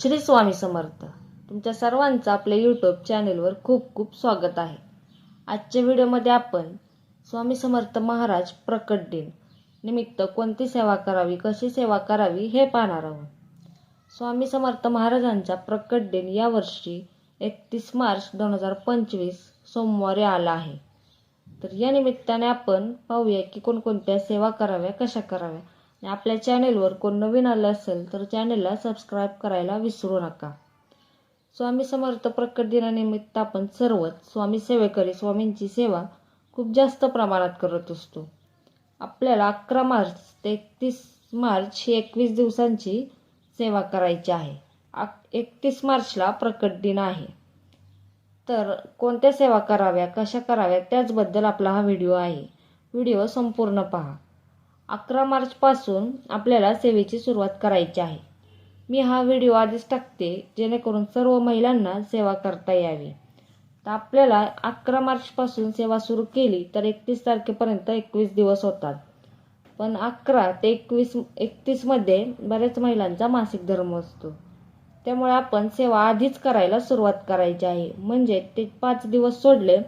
श्री स्वामी समर्थ. तुमच्या सर्वांचं आपल्या यूट्यूब चॅनेलवर खूप खूप स्वागत आहे. आजच्या व्हिडिओमध्ये आपण स्वामी समर्थ महाराज प्रकट दिन निमित्त कोणती सेवा करावी कशी सेवा करावी हे पाहणार आहोत. स्वामी समर्थ महाराजांचा प्रकट दिन यावर्षी एकतीस मार्च दोन हजार पंचवीस सोमवारी आला आहे. तर या निमित्ताने आपण पाहूया की कोणकोणत्या सेवा कराव्या कशा कराव्या. आपल्या चॅनेलवर कोण नवीन आलं असेल तर चॅनेलला सबस्क्राईब करायला विसरू नका. स्वामी समर्थ प्रकट दिनानिमित्त आपण सर्वच स्वामी सेवेकरी स्वामींची सेवा खूप जास्त प्रमाणात करत असतो. आपल्याला अकरा मार्च ते एकतीस मार्च ही एकवीस दिवसांची सेवा करायची आहे. एकतीस मार्चला प्रकट दिन आहे. तर कोणत्या सेवा कराव्या कशा कराव्या त्याचबद्दल आपला हा व्हिडिओ आहे. व्हिडिओ संपूर्ण पहा. अकरा मार्चपासून आपल्याला सेवेची सुरुवात करायची आहे. मी हा व्हिडिओ आधीच टाकते जेणेकरून सर्व महिलांना सेवा करता यावी. तर आपल्याला अकरा मार्चपासून सेवा सुरू केली तर एकतीस तारखेपर्यंत एकवीस दिवस होतात. पण अकरा ते एकवीस एकतीसमध्ये बऱ्याच महिलांचा मासिक धर्म असतो. त्यामुळे आपण सेवा आधीच करायला सुरुवात करायची आहे. म्हणजे ते पाच दिवस सोडले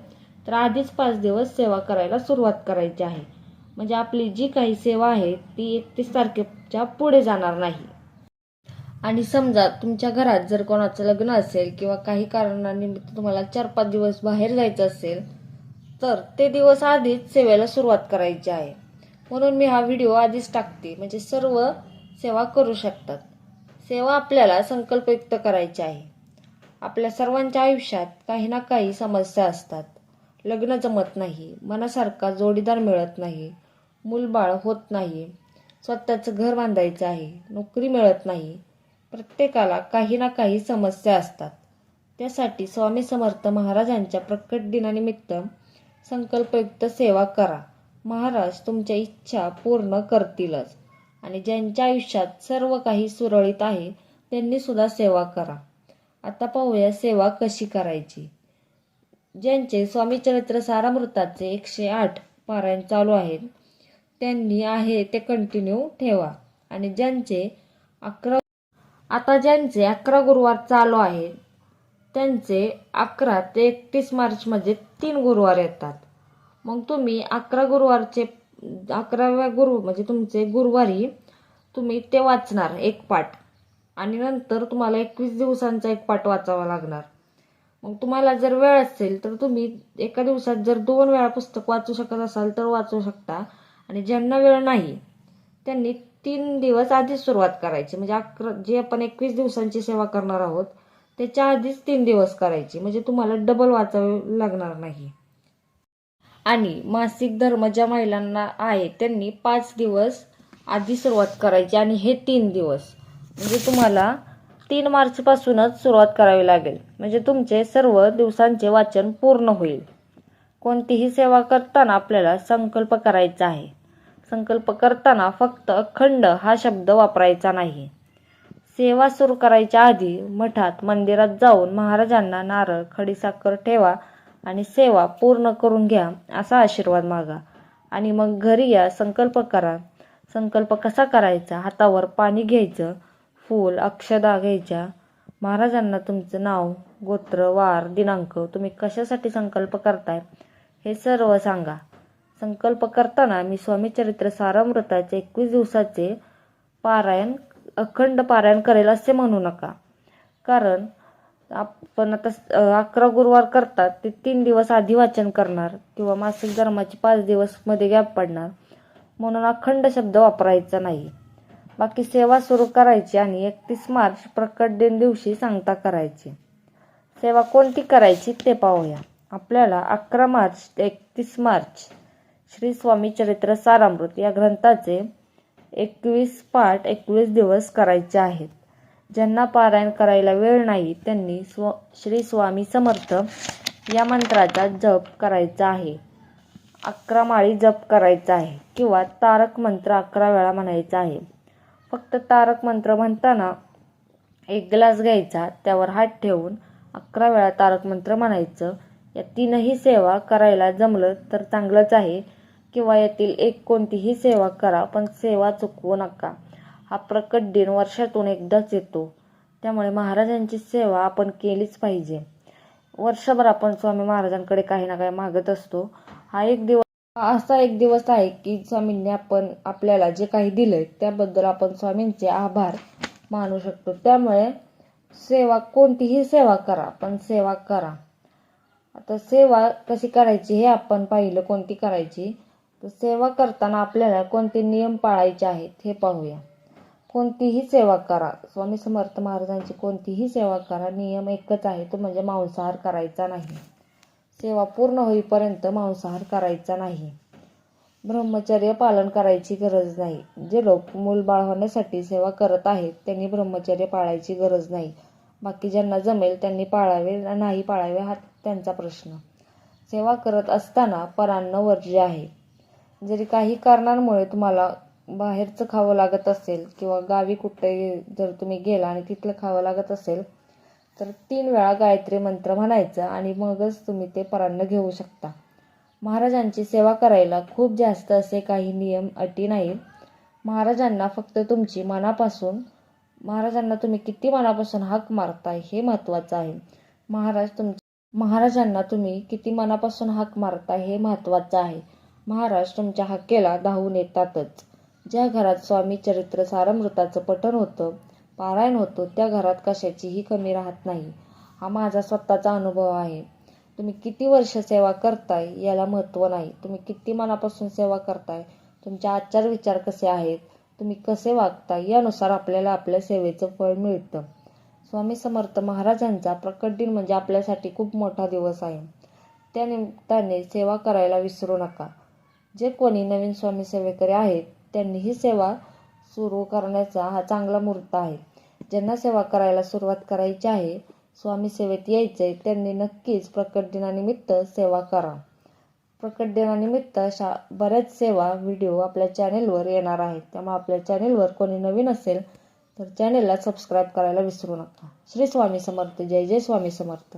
तर आधीच पाच दिवस सेवा करायला सुरुवात करायची आहे. म्हणजे आपली जी काही सेवा आहे ती एकतीस तारखेच्या पुढे जाणार नाही. आणि समजा तुमच्या घरात जर कोणाचं लग्न असेल किंवा काही कारणानिमित्त तुम्हाला चार पाच दिवस बाहेर जायचं असेल तर ते दिवस आधीच सेवेला सुरुवात करायची आहे. म्हणून मी हा व्हिडिओ आधीच टाकते. म्हणजे सर्व सेवा करू शकतात. सेवा आपल्याला संकल्पयुक्त करायची आहे. आपल्या सर्वांच्या आयुष्यात काही ना काही समस्या असतात. लग्न जमत नाही. मनासारखा जोडीदार मिळत नाही. मूलबाळ होत नाही स्वतःचं घर बांधायचं आहे. नोकरी मिळत नाही प्रत्येकाला काही ना काही समस्या असतात. त्यासाठी स्वामी समर्थ महाराजांच्या प्रकट दिनानिमित्त संकल्पयुक्त सेवा करा. महाराज तुमच्या इच्छा पूर्ण करतीलच. आणि ज्यांच्या आयुष्यात सर्व काही सुरळीत आहे त्यांनी सुद्धा सेवा करा. आता पाहूया सेवा कशी करायची. ज्यांचे स्वामी चरित्र सारामृताचे एकशे आठ पारायण चालू आहेत त्यांनी आहे ते कंटिन्यू ठेवा. आणि ज्यांचे अकरा आता ज्यांचे अकरा गुरुवार चालू आहे त्यांचे अकरा ते एकतीस मार्चमध्ये तीन गुरुवार येतात. मग तुम्ही अकरा गुरुवारचे अकराव्या गुरु म्हणजे तुमचे गुरुवारी तुम्ही ते वाचणार एक पाठ. आणि नंतर तुम्हाला एकवीस दिवसांचा एक पाठ वाचावा लागणार. मग तुम्हाला जर वेळ असेल तर तुम्ही एका दिवसात जर दोन वेळा पुस्तक वाचू शकत असाल तर वाचू शकता. आणि ज्यांना वेळ नाही त्यांनी तीन दिवस आधीच सुरुवात करायची. म्हणजे अकरा जे आपण एकवीस दिवसांची सेवा करणार आहोत त्याच्या आधीच तीन दिवस करायची. म्हणजे तुम्हाला डबल वाचावे लागणार नाही. आणि मासिक धर्म ज्या महिलांना आहे त्यांनी पाच दिवस आधी सुरुवात करायची आणि हे तीन दिवस. म्हणजे तुम्हाला तीन मार्चपासूनच सुरुवात करावी लागेल. म्हणजे तुमचे सर्व दिवसांचे वाचन पूर्ण होईल. कोणतीही सेवा करताना आपल्याला संकल्प करायचा आहे. संकल्प करताना फक्त अखंड हा शब्द वापरायचा नाही. सेवा सुरू करायच्या आधी मठात मंदिरात जाऊन महाराजांना नारळ खडीसाखर ठेवा आणि सेवा पूर्ण करून घ्या असा आशीर्वाद मागा. आणि मग घरी या संकल्प करा. संकल्प कसा करायचा? हातावर पाणी घ्यायचं फूल अक्षदा घ्यायच्या. महाराजांना तुमचं नाव गोत्र वार दिनांक तुम्ही कशासाठी संकल्प करताय हे सर्व सांगा. संकल्प करताना मी स्वामी चरित्र सारामृताचे एकवीस दिवसाचे पारायण अखंड पारायण करेल असे म्हणू नका. कारण आपण आता अकरा गुरुवार करतात ते तीन दिवस आधी वाचन करणार किंवा मासिक धर्माचे पाच दिवसमध्ये गॅप पडणार. म्हणून अखंड शब्द वापरायचा नाही. बाकी सेवा सुरू करायची आणि एकतीस मार्च प्रकट दिन दिवशी सांगता करायची. सेवा कोणती करायची ते पाहूया. आपल्याला अकरा मार्च ते एकतीस मार्च श्री स्वामी चरित्र सारामृत या ग्रंथाचे एकवीस पाठ एकवीस दिवस करायचे आहेत. ज्यांना पारायण करायला वेळ नाही त्यांनी स्व श्री स्वामी समर्थ या मंत्राचा जप करायचा आहे. अकरा माळी जप करायचा आहे किंवा तारक मंत्र अकरा वेळा म्हणायचा आहे. फक्त तारक मंत्र म्हणताना एक ग्लास घ्यायचा त्यावर हात ठेवून अकरा वेळा तारक मंत्र म्हणायचं या तीनही सेवा करायला जमलं तर चांगलंच आहे. किंवा यातील एक कोणतीही सेवा करा पण सेवा चुकवू नका. हा प्रकट दिन वर्षातून एकदाच येतो. त्यामुळे महाराजांची सेवा आपण केलीच पाहिजे. वर्षभर आपण स्वामी महाराजांकडे काही ना काही मागत असतो. हा एक दिवस हा असा एक दिवस आहे की स्वामींनी आपण आपल्याला जे काही दिलंय त्याबद्दल आपण स्वामींचे आभार मानू शकतो. त्यामुळे सेवा कोणतीही सेवा करा पण सेवा करा. आता सेवा कशी करायची हे आपण पाहिलं कोणती करायची? तर सेवा करताना आपल्याला कोणते नियम पाळायचे आहेत हे पाहूया. कोणतीही सेवा करा. स्वामी समर्थ महाराजांची कोणतीही सेवा करा. नियम एकच आहे तो म्हणजे मांसाहार करायचा नाही. सेवा पूर्ण होईपर्यंत मांसाहार करायचा नाही. ब्रह्मचर्य पालन करायची गरज नाही. जे लोक मूलबाळ होण्यासाठी सेवा करत आहेत त्यांनी ब्रह्मचर्य पाळायची गरज नाही. बाकी ज्यांना जमेल त्यांनी पाळावे नाही पाळावे हा त्यांचा प्रश्न. सेवा करत असताना परान्न वर्ज्य आहे. जरी काही कारणांमुळे तुम्हाला बाहेरचं खावं लागत असेल किंवा गावी कुठे जर तुम्ही गेला आणि तिथलं खावं लागत असेल तर तीन वेळा गायत्री मंत्र म्हणायचं आणि मगच तुम्ही ते परान्न घेऊ शकता. महाराजांची सेवा करायला खूप जास्त असे काही नियम अटी नाहीत महाराजांना फक्त तुमची मनापासून महाराजांना तुम्ही किती मनापासून हाक मारताय हे महत्त्वाचं आहे. महाराज तुम महाराजांना तुम्ही किती मनापासून हाक मारता हे महत्त्वाचं आहे. महाराज तुमच्या हाकेला धावून येतातच. ज्या घरात स्वामी चरित्र सारमृताचं पठण होतं पारायण होतं त्या घरात कशाचीही कमी राहत नाही. हा माझा स्वतःचा अनुभव आहे. तुम्ही किती वर्ष सेवा करताय याला महत्त्व नाही. तुम्ही किती मनापासून सेवा करताय? तुमचे आचार विचार कसे आहेत? तुम्ही कसे वागताय? यानुसार आपल्याला आपल्या सेवेचं फळ मिळतं. स्वामी समर्थ महाराजांचा प्रकट दिन म्हणजे आपल्यासाठी खूप मोठा दिवस आहे. त्या निमित्ताने सेवा करायला विसरू नका. जे कोणी नवीन स्वामी सेवेकरी आहेत त्यांनी ही सेवा सुरू करण्याचा हा चांगला मुहूर्त आहे. ज्यांना सेवा करायला सुरुवात करायची आहे स्वामी सेवेत यायचे त्यांनी नक्कीच प्रकट दिनानिमित्त सेवा करा. प्रकट दिनानिमित्त अशा बऱ्याच सेवा व्हिडिओ आपल्या चॅनेलवर येणार आहेत. त्यामुळे आपल्या चॅनेलवर कोणी नवीन असेल तर चॅनेलला सबस्क्राईब करायला विसरू नका. श्री स्वामी समर्थ जय जय स्वामी समर्थ.